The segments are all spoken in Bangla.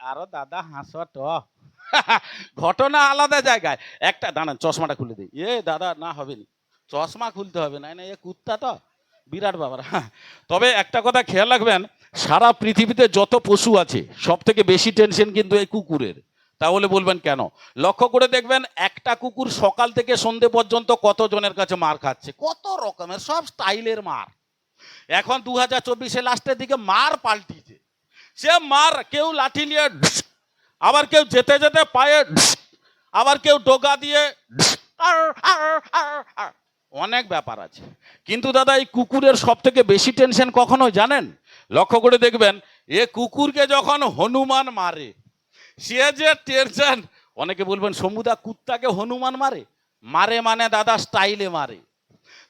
আরও দাদা হাসো তো। ঘটনা আলাদা জায়গায়। একটা, দাঁড়ান, চশমাটা খুলে দিই। এ, দাদা, না, হবে না। চশমা খুলতে হবে, না না, এ কুত্তা তো। বিরাট ব্যাপার হ্যাঁ। তবে একটা কথা খেয়াল রাখবেন, সারা পৃথিবীতে যত পশু আছে সব থেকে বেশি টেনশন কিন্তু এই কুকুরের। তাহলে বলবেন কেন? লক্ষ্য করে দেখবেন, একটা কুকুর সকাল থেকে সন্ধে পর্যন্ত কতজনের কাছে মার খাচ্ছে? কত রকমের, সব স্টাইলের মার। এখন দু হাজার চব্বিশে লাস্টের দিকে মার পাল্টিছে সে মার, কেউ লাঠি নিয়ে আবার কেউ যেতে যেতে পায়ে আবার কেউ ডোগা দিয়ে। অনেক ব্যাপার আছে। কিন্তু দাদা, এই কুকুরের সব থেকে বেশি টেনশন কখনো জানেন? লক্ষ্য করে দেখবেন, এ কুকুরকে যখন হনুমান মারে, সে যে টেনশন অনেকে বলবেন সমুদা কুত্তাকে হনুমান মারে? মারে মানে দাদা স্টাইলে মারে।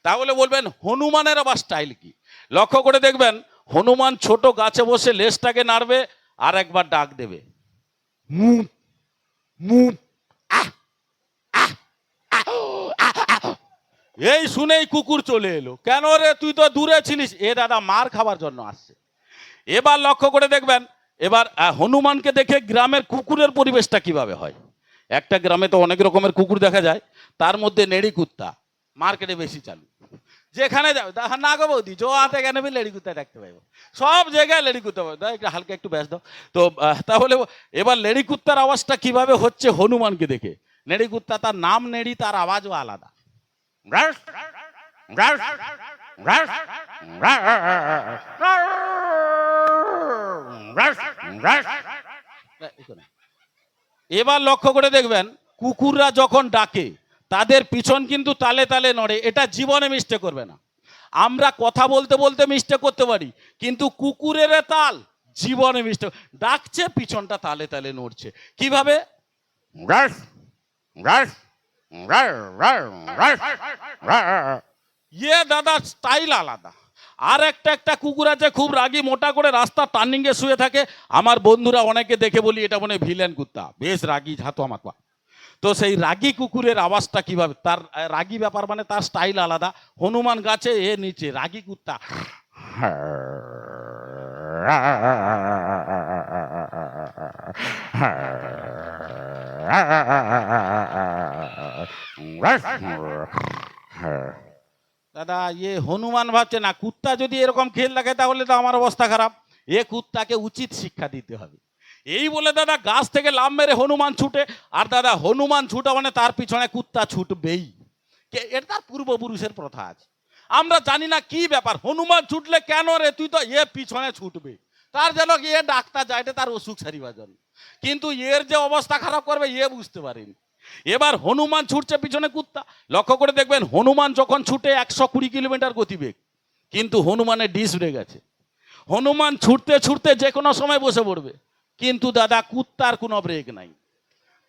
তাহলে বলবেন, হনুমানের আবার স্টাইল কি? লক্ষ্য করে দেখবেন হনুমান ছোট গাছে বসে লেজটাকে নাড়বে আর একবার ডাক দেবে। এই শুনেই কুকুর চলে এলো। কেন রে, তুই তো দূরে ছিলিস। এ দাদা মার খাবার জন্য আসছে। এবার লক্ষ্য করে দেখবেন, এবার হনুমানকে দেখে গ্রামের কুকুরের পরিবেশটা কীভাবে হয়। একটা গ্রামে তো অনেক রকমের কুকুর দেখা যায়। তার মধ্যে নেড়ি কুত্তা, মার্কেটে বেশি চালু। যেখানে যাবে না গো বৌদি, জো হাতে কেন বি লেডি কুত্তা দেখতে পাইব? সব জায়গায় লেডি কুত্তা পাবো। একটু হালকা একটু ব্যাস দাও। তো তাহলে এবার লেডি কুত্তার আওয়াজটা কীভাবে হচ্ছে হনুমানকে দেখে? নেড়ি কুত্তা তার নাম নেড়ি তার আওয়াজও আলাদা। এবার লক্ষ্য করে দেখবেন, কুকুররা যখন ডাকে তাদের পিছন কিন্তু তালে তালে নড়ে। এটা জীবনে মিস্টেক করবে না। আমরা কথা বলতে বলতে মিস্টেক করতে পারি কিন্তু কুকুরের তাল জীবনে মিস্টেক ডাকছে পিছনটা তালে তালে নড়ছে। কীভাবে? ইয়ে দাদা স্টাইল আলাদা। আর একটা একটা কুকুর আছে খুব রাগী মোটা করে রাস্তা টার্নিংয়ে শুয়ে থাকে। আমার বন্ধুরা অনেকে দেখে বলি এটা মনে হয় ভিলেন কুত্তা। বেশ রাগি ঝাতো আমার পা। তো সেই রাগী কুকুরের আওয়াজটা কীভাবে? তার রাগী ব্যাপার মানে তার স্টাইল আলাদা। হনুমান গাছে এ নিচে, রাগী কুত্তা। দাদা ইয়ে হনুমান ভাবছে, না, কুত্তা যদি এরকম খেল লাগে তাহলে তো আমার অবস্থা খারাপ। এ কুত্তাকে উচিত শিক্ষা দিতে হবে। এই বলে দাদা গাছ থেকে লাভ মেরে হনুমান ছুটে, আর দাদা হনুমান ছুটা মানে তার পিছনে কুত্তা ছুটবেই। এটা তার পূর্বপুরুষের প্রথা আছে। আমরা জানি না কি ব্যাপার, হনুমান ছুটলে কেন রে, তুই তো এ পিছনে ছুটবে। তার যেন এ ডাক্তার যাইতে তার অসুখ সারিবার জন্য। কিন্তু এর যে অবস্থা খারাপ করবে, এ বুঝতে পারেনি। এবার হনুমান ছুটছে পিছনে কুত্তা। লক্ষ্য করে দেখবেন, হনুমান যখন ছুটে একশো কুড়ি কিলোমিটার গতিবেগ, কিন্তু হনুমানের ডিস ব্রেক আছে হনুমান ছুটতে ছুটতে যে কোনো সময় বসে পড়বে। কিন্তু দাদা, কুত্তার কোনো ব্রেক নাই।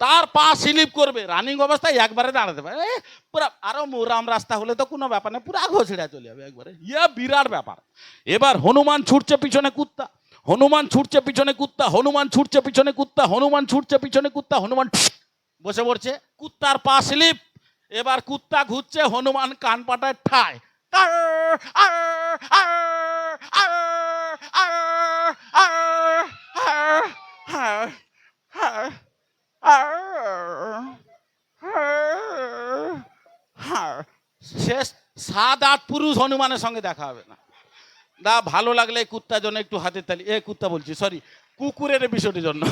তার পা স্লিপ করবে রানিং অবস্থায় একবারে দাঁড়াতে পারে। পুরো, আরও মোরাম রাস্তা হলে তো কোনো ব্যাপার না, পুরা ঘোষড়া চলে যাবে একবারে। ইয়া বিরাট ব্যাপার। এবার হনুমান ছুটছে পিছনে কুত্তা, হনুমান ছুটছে পিছনে কুত্তা, হনুমান ছুটছে পিছনে কুত্তা, হনুমান ছুটছে পিছনে কুত্তা, হনুমান বসে পড়ছে। কুত্তার পা স্লিপ, এবার কুত্তা ঘুরছে, হনুমান কান পাটায় ঠায়। আর আর আর আর আর শেষ সাত আট পুরুষ হনুমানের সঙ্গে দেখা হবে না। দা ভালো লাগলে কুত্তার জন্য একটু হাতের তালি। এ কুত্তা বলছি সরি কুকুরের বিষয়টির জন্য।